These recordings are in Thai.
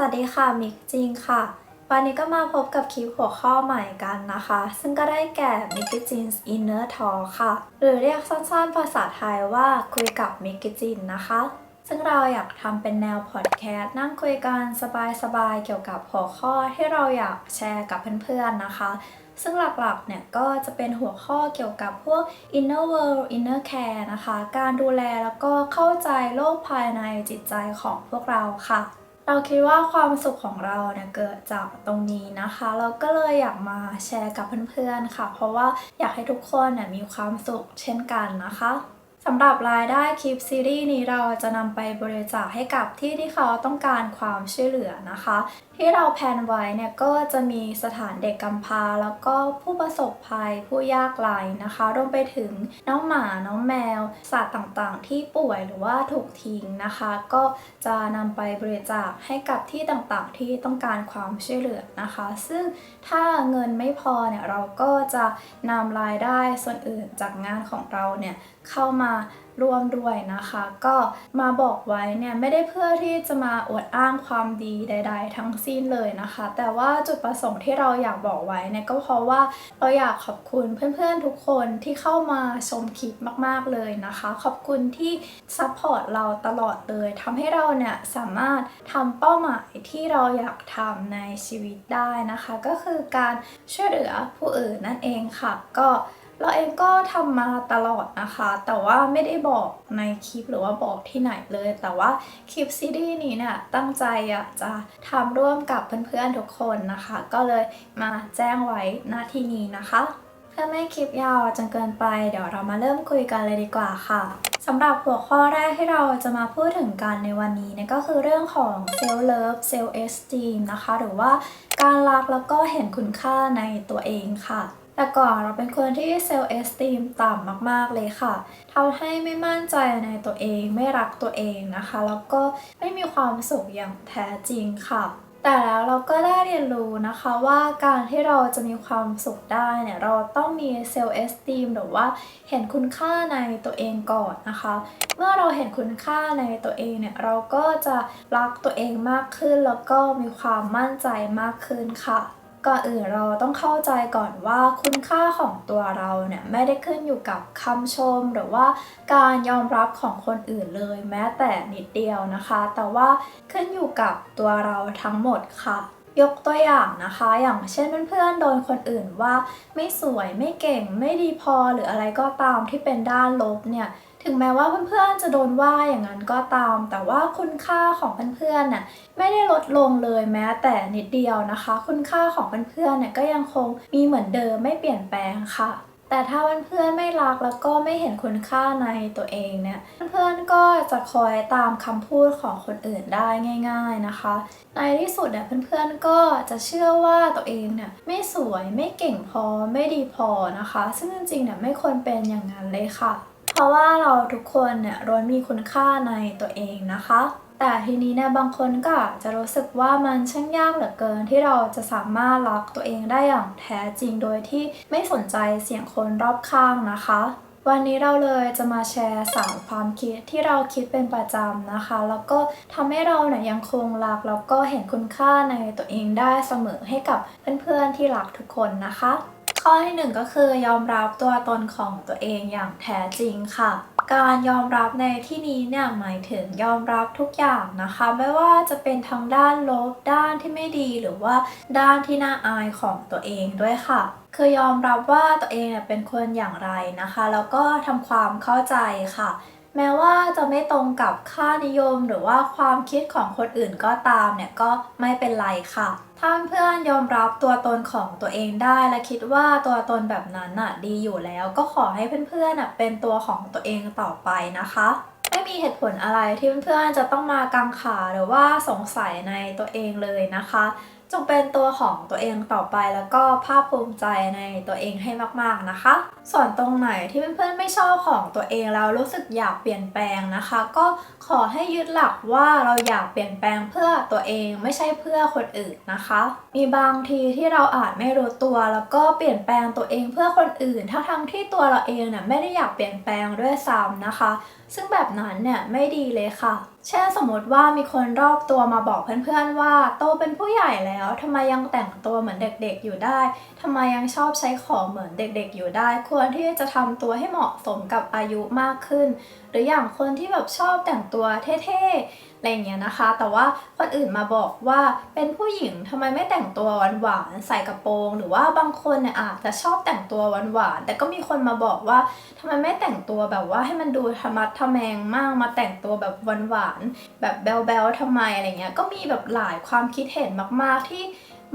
สวัสดีค่ะ มิกจริงค่ะ วันนี้ก็มาพบกับคลิปหัวข้อใหม่กันนะคะ ซึ่งก็ได้แก่ m i k i j i n's Inner Talk ค่ะ หรือเรียกสั้นๆภาษาไทยว่าคุยกับมิก i j i n นะคะ ซึ่งเราอยากทำเป็นแนวพอดแคสต์นั่งคุยกันสบายๆ เกี่ยวกับหัวข้อที่เราอยากแชร์กับเพื่อนๆนะคะ ซึ่งหลักๆ เนี่ยก็จะเป็นหัวข้อเกี่ยวกับพวก inner world inner care นะคะ การดูแลแล้วก็เข้าใจโลกภายในจิตใจของพวกเราค่ะ เราคิดว่าความสุขของเราเนี่ยเกิดจากตรงนี้นะคะ เราก็เลยอยากมาแชร์กับเพื่อนๆค่ะ เพราะว่าอยากให้ทุกคนเนี่ยมีความสุขเช่นกันนะคะ สำหรับรายได้คลิปซีรีส์นี้เราจะนำไปบริจาคให้กับที่ที่เขาต้องการความช่วยเหลือนะคะ ที่เราแพนไว้เนี่ยก็จะมีสถานเด็กกำพร้าแล้วก็ผู้ประสบภัยผู้ยากไร้นะคะรวมไปถึงน้องหมาน้องแมว สัตว์ต่างๆ ที่ป่วยหรือว่าถูกทิ้งนะคะ ก็จะนำไปบริจาคให้กับที่ต่างๆ ที่ต้องการความช่วยเหลือนะคะ ซึ่งถ้าเงินไม่พอเนี่ยเราก็จะนำรายได้ส่วนอื่นจากงานของเราเนี่ยเข้ามาร่วมด้วยนะคะ ก็มาบอกไว้เนี่ยไม่ได้เพื่อที่จะมาอวดอ้างความดีใด ๆ ทั้งสิ้นเลยนะคะ แต่ว่าจุดประสงค์ที่เราอยากบอกไว้เนี่ยก็เพราะว่าเราอยากขอบคุณเพื่อนๆทุกคนที่เข้ามาชมคลิปมากๆเลยนะคะ ขอบคุณที่ซัพพอร์ตเราตลอดเลยทำให้เราเนี่ยสามารถทำเป้าหมายที่เราอยากทำในชีวิตได้นะคะ ก็คือการช่วยเหลือผู้อื่นนั่นเองค่ะ ก็ เราเองก็ทำมาตลอดนะคะ แต่ว่าไม่ได้บอกในคลิปหรือว่าบอกที่ไหนเลย แต่ว่าคลิปซีรีส์นี้เนี่ยตั้งใจอยากจะทำร่วมกับเพื่อนๆทุกคนนะคะ ก็เลยมาแจ้งไว้หน้าที่นี้นะคะ เพื่อไม่ให้คลิปยาวจนเกินไป เดี๋ยวเรามาเริ่มคุยกันเลยดีกว่าค่ะสำหรับหัวข้อแรกที่เราจะมาพูดถึงกันในวันนี้เนี่ยก็คือเรื่องของ self love self esteem นะคะ หรือว่าการรักแล้วก็เห็นคุณค่าในตัวเองค่ะ แต่ก่อนเราเป็นคนที่เซลล์เอสติมต่ำมากๆเลยค่ะทำให้ไม่มั่นใจในตัวเองไม่รักตัวเองนะคะ แล้วก็ไม่มีความสุขอย่างแท้จริงค่ะแต่แล้วเราก็ได้เรียนรู้นะคะว่าการที่เราจะมีความสุขได้เนี่ยเราต้องมีเซลล์เอสติมหรือว่าเห็นคุณค่าในตัวเองก่อนนะคะ เมื่อเราเห็นคุณค่าในตัวเองเนี่ยเราก็จะรักตัวเองมากขึ้น แล้วก็มีความมั่นใจมากขึ้นค่ะ ก่อนอื่นเราต้องเข้าใจก่อนว่าคุณค่าของตัวเราเนี่ยไม่ได้ขึ้นอยู่กับคำชม หรือว่าการยอมรับของคนอื่นเลย แม้แต่นิดเดียวนะคะ แต่ว่าขึ้นอยู่กับตัวเราทั้งหมดค่ะยกตัวอย่างนะคะ อย่างเช่นเพื่อนๆโดนคนอื่นว่าไม่สวยไม่เก่งไม่ดีพอหรืออะไรก็ตามที่เป็นด้านลบเนี่ย ถึงแม้ว่าเพื่อนๆจะโดนว่าอย่างนั้นก็ตาม แต่ว่าคุณค่าของเพื่อนๆน่ะไม่ได้ลดลงเลยแม้แต่นิดเดียวนะคะ คุณค่าของเพื่อนๆเนี่ยก็ยังคงมีเหมือนเดิมไม่เปลี่ยนแปลงค่ะแต่ถ้าเพื่อนๆไม่รักแล้วก็ไม่เห็นคุณค่าในตัวเองเนี่ยเพื่อนๆก็จะคอยตามคำพูดของคนอื่นได้ง่าย ๆนะคะ ในที่สุดเนี่ยเพื่อนๆก็จะเชื่อว่าตัวเองเนี่ยไม่สวยไม่เก่งพอไม่ดีพอนะคะ ซึ่งจริงๆเนี่ยไม่ควรเป็นอย่างนั้นเลยค่ะ ราะว่าเราทุกคนเนี่ยล้วนมีคุณค่าในตัวเองนะคะ แต่ทีนี้เนี่ยบางคนก็อาจจะรู้สึกว่ามันช่างยากเหลือเกินที่เราจะสามารถรักตัวเองได้อย่างแท้จริงโดยที่ไม่สนใจเสียงคนรอบข้างนะคะวันนี้เราเลยจะมาแชร์สามความคิดที่เราคิดเป็นประจำนะคะ แล้วก็ทำให้เราเนี่ยยังคงรักแล้วก็เห็นคุณค่าในตัวเองได้เสมอให้กับเพื่อนๆที่รักทุกคนนะคะ ข้อที่หนึ่งก็คือยอมรับตัวตนของตัวเองอย่างแท้จริงค่ะ การยอมรับในที่นี้เนี่ยหมายถึงยอมรับทุกอย่างนะคะ ไม่ว่าจะเป็นทั้งด้านลบด้านที่ไม่ดีหรือว่าด้านที่น่าอายของตัวเองด้วยค่ะ คือยอมรับว่าตัวเองเนี่ยเป็นคนอย่างไรนะคะ แล้วก็ทำความเข้าใจค่ะ แม้ว่าจะไม่ตรงกับค่านิยมหรือว่าความคิดของคนอื่นก็ตามเนี่ยก็ไม่เป็นไรค่ะถ้าเพื่อนยอมรับตัวตนของตัวเองได้และคิดว่าตัวตนแบบนั้นน่ะดีอยู่แล้ว ก็ขอให้เพื่อนๆน่ะเป็นตัวของตัวเองต่อไปนะคะ ไม่มีเหตุผลอะไรที่เพื่อนๆจะต้องมากังขาหรือว่าสงสัยในตัวเองเลยนะคะ จงเป็นตัวของตัวเองต่อไปแล้วก็ภาคภูมิใจในตัวเองให้มากๆนะคะ ส่วนตรงไหนที่เพื่อนๆไม่ชอบของตัวเองแล้วรู้สึกอยากเปลี่ยนแปลงนะคะ ก็ขอให้ยึดหลักว่าเราอยากเปลี่ยนแปลงเพื่อตัวเองไม่ใช่เพื่อคนอื่นนะคะ มีบางทีที่เราอาจไม่รู้ตัว แล้วก็เปลี่ยนแปลงตัวเองเพื่อคนอื่นทั้งทั้งๆที่ตัวเราเองเนี่ยไม่ได้อยากเปลี่ยนแปลงด้วยซ้ำนะคะ ซึ่งแบบนั้นเนี่ยไม่ดีเลยค่ะ เช่นสมมติว่ามีคนรอบตัวมาบอกเพื่อนๆว่า โตเป็นผู้ใหญ่แล้วทำไมยังแต่งตัวเหมือนเด็กๆอยู่ได้ทำไมยังชอบใช้ของเหมือนเด็กๆอยู่ได้ ควรที่จะทำตัวให้เหมาะสมกับอายุมากขึ้น หรืออย่างคนที่แบบชอบแต่งตัวเท่ๆอะไรอย่างเงี้ยนะคะ แต่ว่าคนอื่นมาบอกว่าเป็นผู้หญิงทำไมไม่แต่งตัวหวานๆใส่กระโปรง หรือว่าบางคนเนี่ยอาจจะชอบแต่งตัวหวานๆแต่ก็มีคนมาบอกว่าทำไมไม่แต่งตัวแบบว่าให้มันดูธรรมัดทะแมงมากมาแต่งตัวแบบหวานๆแบบแบลๆทำไมอะไรเงี้ยก็มีแบบหลายความคิดเห็นมาก ๆที่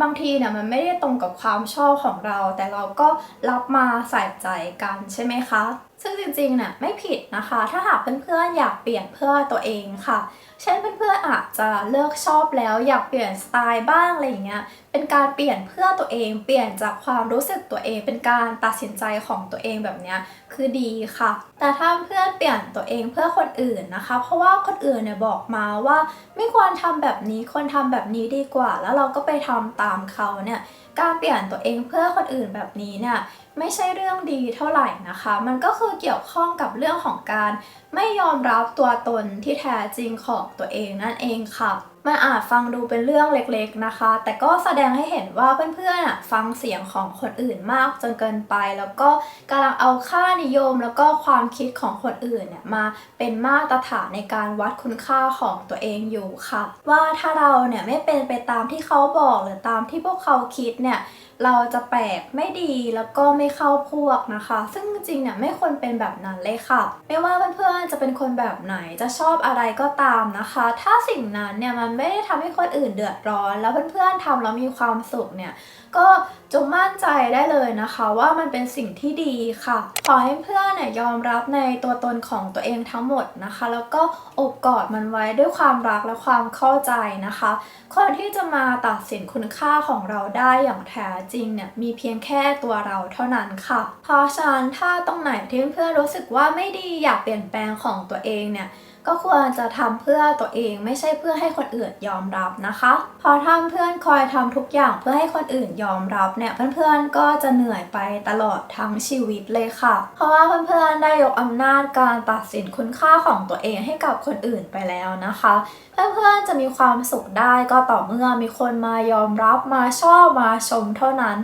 บางทีเนี่ยมันไม่ได้ตรงกับความชอบของเรา แต่เราก็รับมาใส่ใจกันใช่ไหมคะ ซึ่งจริงๆเนี่ยไม่ผิดนะคะ ถ้าหากเพื่อนๆอยากเปลี่ยนเพื่อตัวเองค่ะ เช่นเพื่อนๆอาจจะเลิกชอบแล้วอยากเปลี่ยนสไตล์บ้างอะไรอย่างเงี้ย เป็นการเปลี่ยนเพื่อตัวเอง เปลี่ยนจากความรู้สึกตัวเอง เป็นการตัดสินใจของตัวเองแบบเนี้ยคือดีค่ะ แต่ถ้าเพื่อนเปลี่ยนตัวเองเพื่อคนอื่นนะคะ เพราะว่าคนอื่นเนี่ยบอกมาว่าไม่ควรทำแบบนี้ควรทำแบบนี้ดีกว่า แล้วเราก็ไปทำตามเขาเนี่ยการเปลี่ยนตัวเองเพื่อคนอื่นแบบนี้เนี่ย ไม่ใช่เรื่องดีเท่าไหร่นะคะ มันก็คือเกี่ยวข้องกับเรื่องของการไม่ยอมรับตัวตนที่แท้จริงของตัวเองนั่นเองค่ะ มันอาจฟังดูเป็นเรื่องเล็กๆนะคะ แต่ก็แสดงให้เห็นว่าเพื่อนๆฟังเสียงของคนอื่นมากจนเกินไป แล้วก็กำลังเอาค่านิยมแล้วก็ความคิดของคนอื่นเนี่ยมาเป็นมาตรฐานในการวัดคุณค่าของตัวเองอยู่ค่ะ ว่าถ้าเราเนี่ยไม่เป็นไปตามที่เขาบอกหรือตามที่พวกเขาคิดเนี่ยเราจะแปลกไม่ดีแล้วก็ไม่เข้าพวกนะคะ ซึ่งจริงๆเนี่ยไม่ควรเป็นแบบนั้นเลยค่ะ ไม่ว่าเพื่อนๆจะเป็นคนแบบไหนจะชอบอะไรก็ตามนะคะ ถ้าสิ่งนั้นเนี่ยมันไม่ได้ทำให้คนอื่นเดือดร้อน แล้วเพื่อนๆทำแล้วมีความสุขเนี่ย ก็จงมั่นใจได้เลยนะคะว่ามันเป็นสิ่งที่ดีค่ะ ขอให้เพื่อนเนี่ยยอมรับในตัวตนของตัวเองทั้งหมดนะคะ แล้วก็อบกอดมันไว้ด้วยความรักและความเข้าใจนะคะ คนที่จะมาตัดสินคุณค่าของเราได้อย่างแท้จริงเนี่ยมีเพียงแค่ตัวเราเท่านั้นค่ะ เพราะฉะนั้นถ้าตรงไหนที่เพื่อนๆรู้สึกว่าไม่ดีอยากเปลี่ยนแปลงของตัวเองเนี่ย ก็ควรจะทำเพื่อตัวเองไม่ใช่เพื่อให้คนอื่นยอมรับนะคะ พอถ้าเพื่อนคอยทำทุกอย่างเพื่อให้คนอื่นยอมรับเนี่ยเพื่อนๆก็จะเหนื่อยไปตลอดทั้งชีวิตเลยค่ะ เพราะว่าเพื่อนๆได้ยกอำนาจการตัดสินคุณค่าของตัวเองให้กับคนอื่นไปแล้วนะคะ เพื่อนๆจะมีความสุขได้ก็ต่อเมื่อมีคนมายอมรับมาชอบมาชมเท่านั้น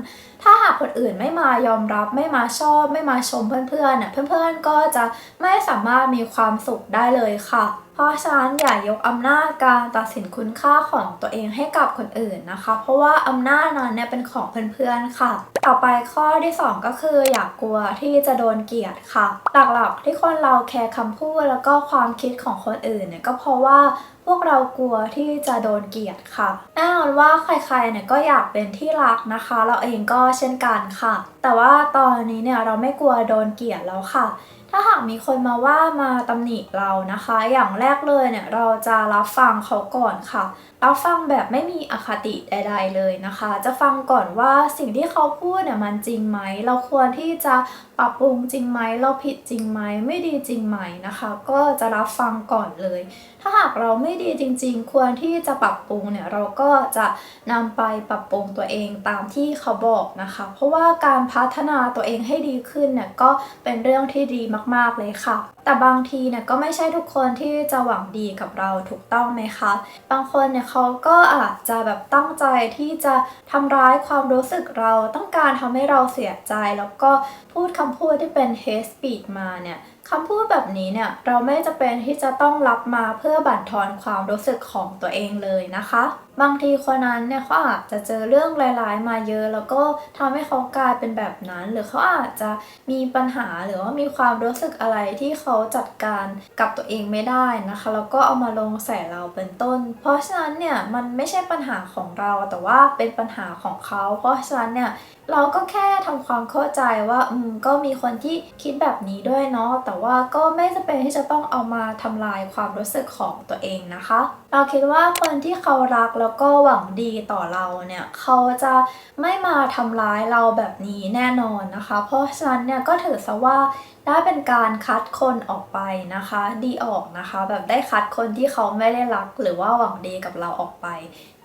ถ้าหากคนอื่นไม่มายอมรับไม่มาชอบไม่มาชมเพื่อนๆเนี่ยเพื่อนๆก็จะไม่สามารถมีความสุขได้เลยค่ะเพราะฉะนั้นอย่ายกอำนาจการตัดสินคุณค่าของตัวเองให้กับคนอื่นนะคะ เพราะว่าอำนาจนั้นเนี่ยเป็นของเพื่อนๆค่ะ ต่อไปข้อที่ 2 ก็คืออย่ากกลัวที่จะโดนเกลียดค่ะ หลักๆที่คนเราแคร์คำพูดแล้วก็ความคิดของคนอื่นเนี่ยก็เพราะว่าพวกเรากลัวที่จะโดนเกลียดค่ะแน่นอนว่าใครๆเนี่ยก็อยากเป็นที่รักนะคะ เราเองก็เช่นกันค่ะ แต่ว่าตอนนี้เนี่ยเราไม่กลัวโดนเกลียดแล้วค่ะ ถ้าหากมีคนมาว่ามาตำหนิเรานะคะ อย่างแรกเลยเนี่ยเราจะรับฟังเขาก่อนค่ะ รับฟังแบบไม่มีอคติใด ๆ เลยนะคะ จะฟังก่อนว่าสิ่งที่เขาพูดเนี่ยมันจริงไหม เราควรที่จะปรับปรุงจริงไหม เราผิดจริงไหม ไม่ดีจริงไหมนะคะ ก็จะรับฟังก่อนเลย ถ้าหากเราไม่ดีจริง ๆ ควรที่จะปรับปรุงเนี่ยเราก็จะนำไปปรับปรุงตัวเองตามที่เขาบอกนะคะ เพราะว่าการพัฒนาตัวเองให้ดีขึ้นเนี่ยก็เป็นเรื่องที่ดีมากๆ เลยค่ะ แต่บางทีเนี่ยก็ไม่ใช่ทุกคนที่จะหวังดีกับเราถูกต้องไหมคะ บางคนเนี่ยเขาก็อาจจะแบบตั้งใจที่จะทำร้ายความรู้สึกเราต้องการทำให้เราเสียใจ แล้วก็พูดคำพูดที่เป็น hate speech มาเนี่ย คำพูดแบบนี้เนี่ยเราไม่จะเป็นที่จะต้องรับมาเพื่อบั่นทอนความรู้สึกของตัวเองเลยนะคะ บางทีคนนั้นเนี่ยเขาอาจจะเจอเรื่องร้ายๆมาเยอะ แล้วก็ทำให้เขากลายเป็นแบบนั้น หรือเขาอาจจะมีปัญหาหรือว่ามีความรู้สึกอะไรที่เขาจัดการกับตัวเองไม่ได้นะคะ แล้วก็เอามาลงใส่เราเป็นต้น เพราะฉะนั้นเนี่ยมันไม่ใช่ปัญหาของเราแต่ว่าเป็นปัญหาของเขา เพราะฉะนั้นเนี่ย เราก็แค่ทำความเข้าใจว่าอืมก็มีคนที่คิดแบบนี้ด้วยเนาะแต่ว่าก็ไม่จำเป็นที่จะต้องเอามาทำลายความรู้สึกของตัวเองนะคะ เราคิดว่าคนที่เขารักแล้วก็หวังดีต่อเราเนี่ยเขาจะไม่มาทำร้ายเราแบบนี้แน่นอนนะคะ เพราะฉะนั้นเนี่ยก็ถือซะว่าได้เป็นการคัดคนออกไปนะคะ ดีออกนะคะ แบบได้คัดคนที่เขาไม่ได้รักหรือว่าหวังดีกับเราออกไป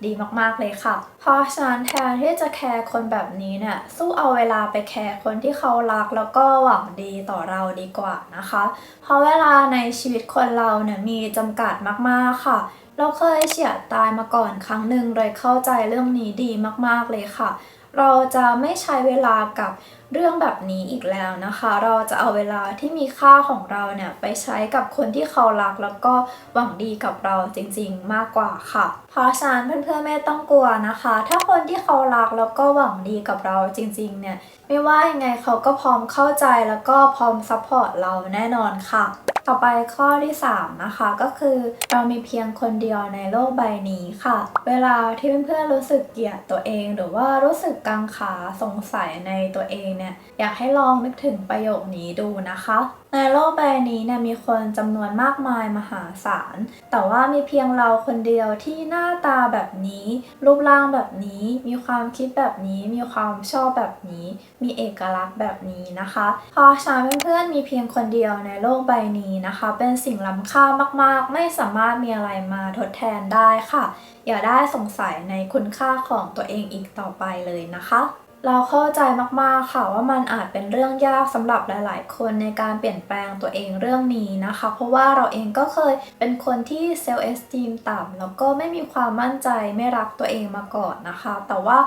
ดีมากๆเลยค่ะ เพราะฉะนั้นแทนที่จะแคร์คนแบบนี้เนี่ยสู้เอาเวลาไปแคร์คนที่เขารักแล้วก็หวังดีต่อเราดีกว่านะคะ เพราะเวลาในชีวิตคนเราเนี่ยมีจำกัดมากๆค่ะ เราเคยเฉียดตายมาก่อนครั้งหนึ่งเลยเข้าใจเรื่องนี้ดีมากๆเลยค่ะ เราจะไม่ใช้เวลากับเรื่องแบบนี้อีกแล้วนะคะ เราจะเอาเวลาที่มีค่าของเราเนี่ยไปใช้กับคนที่เขารักแล้วก็หวังดีกับเราจริงๆมากกว่าค่ะ เพราะฉะนั้นเพื่อนๆไม่ต้องกลัวนะคะ ถ้าคนที่เขารักแล้วก็หวังดีกับเราจริงๆเนี่ยไม่ว่ายังไงเขาก็พร้อมเข้าใจแล้วก็พร้อมซัพพอร์ตเราแน่นอนค่ะต่อไปข้อที่ 3 นะคะก็คือเรามีเพียงคนเดียวในโลกใบนี้ค่ะ เวลาที่เพื่อนๆรู้สึกเกลียดตัวเอง หรือว่ารู้สึกกังขาสงสัยในตัวเองเนี่ยอยากให้ลองนึกถึงประโยคนี้ดูนะคะ ในโลกใบนี้เนี่ยมีคนจำนวนมากมายมหาศาล แต่ว่ามีเพียงเราคนเดียวที่หน้าตาแบบนี้ รูปร่างแบบนี้ มีความคิดแบบนี้ มีความชอบแบบนี้ มีเอกลักษณ์แบบนี้นะคะ พอชาเพื่อนๆมีเพียงคนเดียวในโลกใบนี้นะคะ เป็นสิ่งล้ำค่ามากๆ ไม่สามารถมีอะไรมาทดแทนได้ค่ะ อย่าได้สงสัยในคุณค่าของตัวเองอีกต่อไปเลยนะคะ เราเข้าใจมากๆค่ะว่ามันอาจเป็นเรื่องยากสำหรับหลาย ๆ คนในการเปลี่ยนแปลงตัวเองเรื่องนี้นะคะ เพราะว่าเราเองก็เคยเป็นคนที่เซลล์เอสติมต่ำแล้วก็ไม่มีความมั่นใจไม่รักตัวเองมาก่อนนะคะ แต่ว่า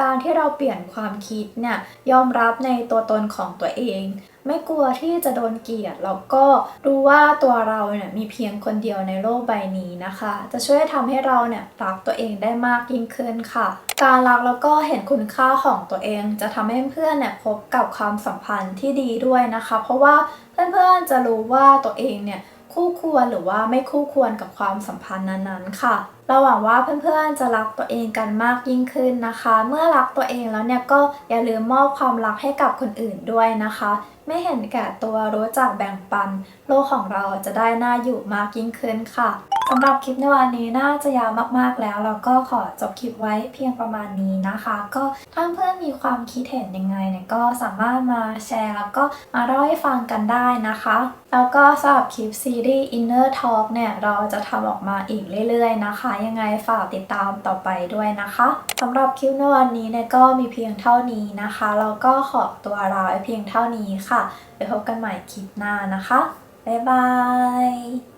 การที่เราเปลี่ยนความคิดเนี่ยยอมรับในตัวตนของตัวเอง ไม่กลัวที่จะโดนเกลียดแล้วก็รู้ว่าตัวเราเนี่ยมีเพียงคนเดียวในโลกใบนี้นะคะ จะช่วยทำให้เราเนี่ยรักตัวเองได้มากยิ่งขึ้นค่ะ การรักแล้วก็เห็นคุณค่าของตัวเอง จะทำให้เพื่อนเนี่ยพบกับความสัมพันธ์ที่ดีด้วยนะคะ เพราะว่าเพื่อนๆจะรู้ว่าตัวเองเนี่ยคู่ควรหรือว่าไม่คู่ควรกับความสัมพันธ์นั้นๆค่ะ เราหวังว่าเพื่อนๆจะรักตัวเองกันมากยิ่งขึ้นนะคะ เมื่อรักตัวเองแล้วเนี่ยก็อย่าลืมมอบความรักให้กับคนอื่นด้วยนะคะ ไม่เห็นแก่ตัวรู้จักแบ่งปัน โลกของเราจะได้น่าอยู่มากยิ่งขึ้นค่ะสำหรับคลิปในวันนี้น่าจะยาวมากๆแล้ว เราก็ขอจบคลิปไว้เพียงประมาณนี้นะคะ ก็ถ้าเพื่อนมีความคิดเห็นยังไงเนี่ยก็สามารถมาแชร์ แล้วก็มาเล่าให้ฟังกันได้นะคะ แล้วก็สำหรับคลิปซีรีส์ Inner Talk เนี่ยเราจะทำออกมาอีกเรื่อยๆนะคะยังไงฝากติดตามต่อไปด้วยนะคะสำหรับคลิปในวันนี้เนี่ยก็มีเพียงเท่านี้นะคะแล้วก็ขอตัวลาไปเพียงเท่านี้ค่ะ ไปพบกันใหม่คลิปหน้านะคะ บ๊ายบาย